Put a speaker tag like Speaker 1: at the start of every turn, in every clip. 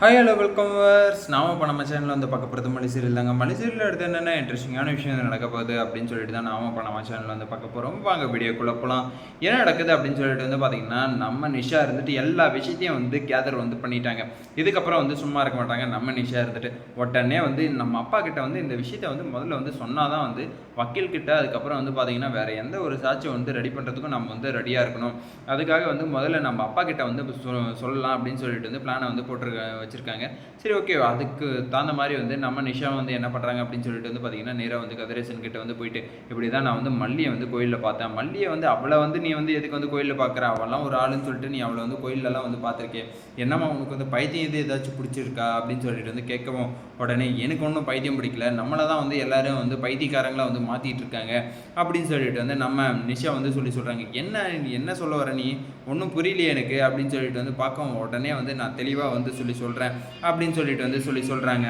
Speaker 1: Hi hello welcome verse நாம இப்போ நம்ம சேனலில் வந்து பார்க்க போகிறது மலை சீரியல் தாங்க. மலை சீரியல் என்னென்ன இன்ட்ரெஸ்டிங்கான விஷயம் நடக்க போகுது அப்படின்னு சொல்லிட்டு தான் நாம இப்போ நம்ம சேனலில் வந்து பார்க்க போகிறோம் வாங்க வீடியோக்குள்ளே போகலாம் என்ன நடக்குது அப்படின்னு சொல்லிட்டு வந்து பார்த்தீங்கன்னா நம்ம நிஷா இருந்துட்டு எல்லா விஷயத்தையும் வந்து கேதர் வந்து பண்ணிட்டாங்க. இதுக்கப்புறம் வந்து சும்மா இருக்க மாட்டாங்க. நம்ம நிஷா இருந்துட்டு உடனே வந்து நம்ம அப்பா கிட்ட வந்து இந்த விஷயத்தை வந்து முதல்ல வந்து சொன்னால் தான் வந்து வக்கீல் கிட்ட அதுக்கப்புறம் வந்து பார்த்தீங்கன்னா வேற எந்த ஒரு சாட்சியை வந்து ரெடி பண்ணுறதுக்கும் நம்ம வந்து ரெடியாக இருக்கணும். அதுக்காக வந்து முதல்ல நம்ம அப்பா கிட்ட வந்து சொ- சொல்லலாம் அப்படின்னு சொல்லிட்டு வந்து பிளானை வந்து போட்டிருக்க வச்சுருக்காங்க. சரி ஓகே அதுக்கு தகுந்த மாதிரி வந்து நம்ம நிஷா வந்து என்ன பண்ணுறாங்க அப்படின்னு சொல்லிட்டு வந்து பார்த்தீங்கன்னா நேராக வந்து கதிரேசன் கிட்ட வந்து போயிட்டு இப்படி தான் நான் வந்து மல்லியை வந்து கோயிலில் பார்த்தேன். மல்லியை வந்து அவளை வந்து நீ வந்து எதுக்கு வந்து கோயிலில் பார்க்குற? அவெல்லாம் ஒரு ஆளுன்னு சொல்லிட்டு நீ அவளை வந்து கோயிலெலாம் வந்து பார்த்துருக்கேன் என்னம்மா உனக்கு வந்து பைத்தியம் இது ஏதாச்சும் பிடிச்சிருக்கா? அப்படின்னு சொல்லிட்டு வந்து கேட்கவும் உடனே எனக்கு ஒன்றும் பைத்தியம் பிடிக்கல. நம்மளை தான் வந்து எல்லாரும் வந்து பைத்தியக்காரங்களாக வந்து மாற்றிட்டு இருக்காங்க. அப்படின்னு சொல்லிட்டு வந்து நம்ம நிஷா வந்து சொல்லி சொல்கிறாங்க என்ன என்ன சொல்ல வர நீ? ஒன்றும் புரியலையே எனக்கு. அப்படின்னு சொல்லிட்டு வந்து பார்க்கவும் உடனே வந்து நான் தெளிவாக வந்து சொல்லி சொல்கிறேன் அப்படின்னு சொல்லிட்டு வந்து சொல்லி சொல்கிறாங்க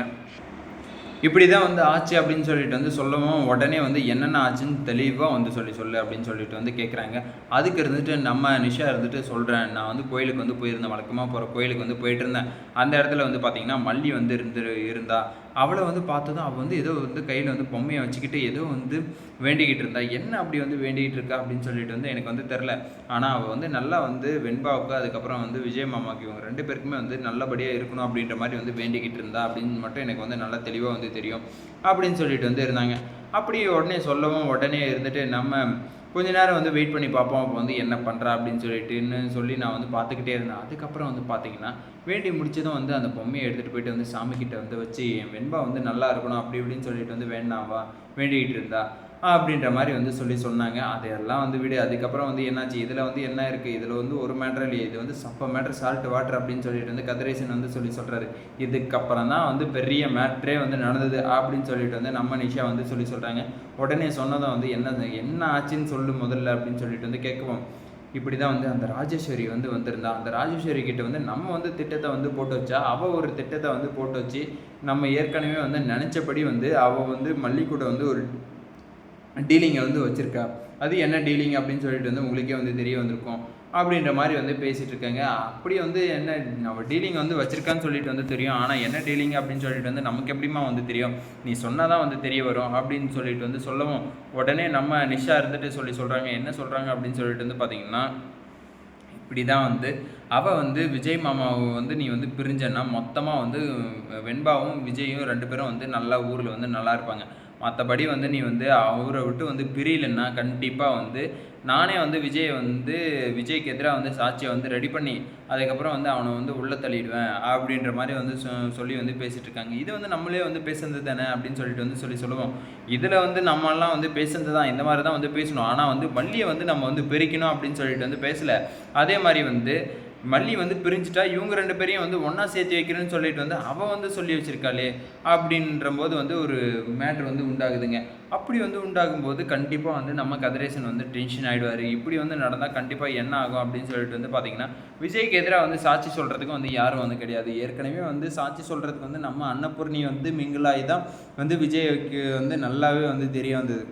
Speaker 1: இப்படி தான் வந்து ஆச்சு அப்படின்னு சொல்லிட்டு வந்து சொல்லவும் உடனே வந்து என்னென்ன ஆச்சுன்னு தெளிவாக வந்து சொல்லி சொல்லு அப்படின்னு சொல்லிட்டு வந்து கேட்குறாங்க அதுக்கு இருந்துட்டு நம்ம நிஷா இருந்துட்டு சொல்கிறேன் நான் வந்து கோயிலுக்கு வந்து போயிருந்தேன். வழக்கமாக போகிற கோயிலுக்கு வந்து போயிட்டு இருந்தேன். அந்த இடத்துல வந்து பார்த்திங்கன்னா மல்லி வந்து இருந்து இருந்தா. அவளை வந்து பார்த்ததும் அவள் வந்து ஏதோ வந்து கையில் வந்து பொம்மையை வச்சுக்கிட்டு ஏதோ வந்து வேண்டிக்கிட்டு இருந்தா. என்ன அப்படி வந்து வேண்டிக்கிட்டு இருக்கா அப்படின்னு சொல்லிட்டு வந்து எனக்கு வந்து தெரில ஆனால் அவள் வந்து நல்லா வந்து வெண்பாவுக்கு அதுக்கப்புறம் வந்து விஜய் மாமாக்கு இவங்க ரெண்டு பேருக்குமே வந்து நல்லபடியாக இருக்கணும் அப்படின்ற மாதிரி வந்து வேண்டிக்கிட்டு இருந்தா அப்படின்னு மட்டும் எனக்கு வந்து நல்லா தெளிவாக வந்து தெரியும் அப்படின்னு சொல்லிட்டு வந்து இருந்தாங்க. அப்படி உடனே சொல்லவும் உடனே இருந்துட்டு நம்ம கொஞ்ச நேரம் வந்து வெயிட் பண்ணி பார்ப்போம். அப்போ வந்து என்ன பண்ணுறா அப்படின்னு சொல்லிட்டுன்னு சொல்லி நான் வந்து பார்த்துக்கிட்டே இருந்தேன். அதுக்கப்புறம் வந்து பார்த்தீங்கன்னா வேண்டி முடிச்சதும் வந்து அந்த பொம்மையை எடுத்துகிட்டு போயிட்டு வந்து சாமிக்கிட்ட வந்து வச்சு என் வெண்பா வந்து நல்லா இருக்கணும். அப்படி இப்படின்னு சொல்லிட்டு வந்து வேண்டாவா வேண்டிக்கிட்டு இருந்தா. அப்படின்ற மாதிரி வந்து சொல்லி சொன்னாங்க. அதையெல்லாம் வந்து விடு. அதுக்கப்புறம் வந்து என்னாச்சு? இதில் வந்து என்ன இருக்குது இதில் வந்து ஒரு மேட்ரு இல்லையே. இது வந்து சப்ப மேட்ரு சால்ட் வாட்டர் அப்படின்னு சொல்லிட்டு வந்து கதிரேசன் வந்து சொல்லி சொல்கிறாரு இதுக்கப்புறம் தான் வந்து பெரிய மேட்ரே வந்து நடந்தது அப்படின்னு சொல்லிட்டு வந்து நம்ம நிஷா வந்து சொல்லி சொல்கிறாங்க உடனே சொன்னதும் வந்து என்ன என்ன ஆச்சுன்னு சொல்லு முதல்ல அப்படின்னு சொல்லிட்டு வந்து கேட்குவோம். இப்படி தான் வந்து அந்த ராஜேஸ்வரி வந்து வந்திருந்தா. அந்த ராஜேஸ்வரி கிட்ட வந்து நம்ம வந்து திட்டத்தை வந்து போட்டு வச்சா அவள் ஒரு திட்டத்தை வந்து போட்டு வச்சு நம்ம ஏற்கனவே வந்து நினச்சபடி வந்து அவள் வந்து மல்லிக்கூட வந்து ஒரு டீலிங்கை வந்து வச்சுருக்கா. அது என்ன டீலிங் அப்படின்னு சொல்லிட்டு வந்து உங்களுக்கே வந்து தெரிய வந்திருக்கும். அப்படின்ற மாதிரி வந்து பேசிகிட்டு இருக்காங்க. அப்படி வந்து என்ன நம்ம டீலிங் வந்து வச்சுருக்கான்னு சொல்லிட்டு வந்து தெரியும். ஆனால் என்ன டீலிங் அப்படின்னு சொல்லிட்டு வந்து நமக்கு எப்படிமா வந்து தெரியும்? நீ சொன்னால் தான் வந்து தெரிய வரும் அப்படின்னு சொல்லிட்டு வந்து சொல்லவும் உடனே நம்ம நிஷா இருந்துட்டு சொல்லி சொல்கிறாங்க என்ன சொல்கிறாங்க அப்படின்னு சொல்லிட்டு வந்து பார்த்திங்கன்னா இப்படி தான் வந்து அவள் வந்து விஜய் மாமாவை வந்து நீ வந்து பிரிஞ்சன்னா மொத்தமாக வந்து வெண்பாவும் விஜயும் ரெண்டு பேரும் வந்து நல்லா ஊரில் வந்து நல்லா இருப்பாங்க. மற்றபடி வந்து நீ வந்து அவரை விட்டு வந்து பிரியலைன்னா கண்டிப்பாக வந்து நானே வந்து விஜய் வந்து விஜய்க்கு எதிராக வந்து சாட்சியை வந்து ரெடி பண்ணி அதுக்கப்புறம் வந்து அவனை வந்து உள்ளே தள்ளிடுவேன் அப்படின்ற மாதிரி வந்து சொ- சொல்லி வந்து பேசிகிட்டு இருக்காங்க. இது வந்து நம்மளே வந்து பேசுனது தானே அப்படின்னு சொல்லிட்டு வந்து சொல்லி சொல்லுவோம். இதில் வந்து நம்மலாம் வந்து பேசுனது தான் இந்த மாதிரி தான் வந்து பேசணும். ஆனால் வந்து வள்ளியை வந்து நம்ம வந்து பெருக்கணும் அப்படின்னு சொல்லிட்டு வந்து பேசலை. அதே மாதிரி வந்து மல்லி வந்து பிரிஞ்சுட்டா இவங்க ரெண்டு பேரையும் வந்து ஒன்றா சேர்த்து வைக்கிறேன்னு சொல்லிட்டு வந்து அவள் வந்து சொல்லி வச்சிருக்காளே அப்படின்ற போது வந்து ஒரு மேட்ரு வந்து உண்டாகுதுங்க. அப்படி வந்து உண்டாகும்போது கண்டிப்பாக வந்து நம்ம கதிரேசன் வந்து டென்ஷன் ஆகிடுவார் இப்படி வந்து நடந்தால் கண்டிப்பாக என்ன ஆகும் அப்படின்னு சொல்லிட்டு வந்து பார்த்தீங்கன்னா விஜய்க்கு எதிராக வந்து சாட்சி சொல்கிறதுக்கு வந்து யாரும் வந்து கிடையாது. ஏற்கனவே வந்து சாட்சி சொல்கிறதுக்கு வந்து நம்ம அன்னபூர்ணி வந்து மிங்கிளாகி தான் வந்து விஜய்க்கு வந்து நல்லாவே வந்து தெரிய வந்தது.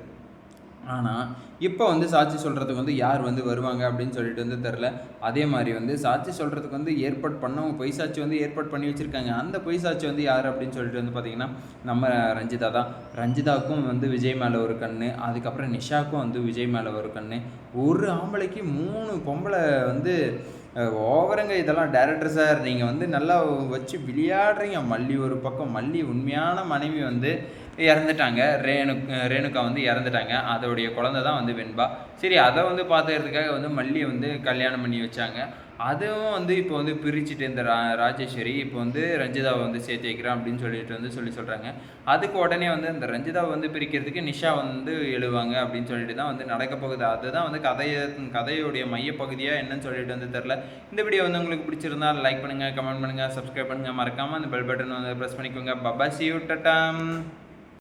Speaker 1: ஆனால் இப்போ வந்து சாட்சி சொல்கிறதுக்கு வந்து யார் வந்து வருவாங்க அப்படின்னு சொல்லிட்டு வந்து தெரில அதே மாதிரி வந்து சாட்சி சொல்கிறதுக்கு வந்து ஏற்பாடு பண்ணவங்க பொய் சாட்சி வந்து ஏற்பாடு பண்ணி வச்சுருக்காங்க. அந்த பொய் சாட்சி வந்து யார் அப்படின்னு சொல்லிட்டு வந்து பார்த்திங்கன்னா நம்ம ரஞ்சிதா தான். ரஞ்சிதாவுக்கும் வந்து விஜய் மேலே ஒரு கண்ணு அதுக்கப்புறம் நிஷாவுக்கும் வந்து விஜய் மேலே ஒரு கண்ணு. ஒரு ஆம்பளைக்கு மூணு பொம்பளை வந்து ஓவரங்க இதெல்லாம். டேரக்டர் சார் நீங்கள் வந்து நல்லா வச்சு விளையாடுறீங்க. மல்லி ஒரு பக்கம் மல்லி உண்மையான மனைவி வந்து இறந்துட்டாங்க. ரேணு ரேணுகா வந்து இறந்துட்டாங்க. அதோடைய குழந்தை தான் வந்து வெண்பா. சரி அதை வந்து பார்த்துக்கிறதுக்காக வந்து மல்லியை வந்து கல்யாணம் பண்ணி வச்சாங்க. அதுவும் வந்து இப்போ வந்து பிரிச்சுட்டு இந்த ரா ராஜேஸ்வரி இப்போ வந்து ரஞ்சிதாவை வந்து சேர்த்து வைக்கிறேன் அப்படின்னு சொல்லிட்டு வந்து சொல்லி சொல்கிறாங்க அதுக்கு உடனே வந்து அந்த ரஞ்சிதாவை வந்து பிரிக்கிறதுக்கு நிஷா வந்து எழுவாங்க அப்படின்னு சொல்லிட்டு தான் வந்து நடக்க போகுது. அதுதான் வந்து கதையை கதையுடைய மையப்பகுதியாக என்னன்னு சொல்லிட்டு வந்து தெரில இந்த வீடியோ வந்து உங்களுக்கு பிடிச்சிருந்தா லைக் பண்ணுங்கள் கமெண்ட் பண்ணுங்கள் சப்ஸ்கிரைப் பண்ணுங்கள் மறக்காமல் அந்த பெல் பட்டன் வந்து ப்ரெஸ் பண்ணிக்கோங்க. Baba C you டட்டாம்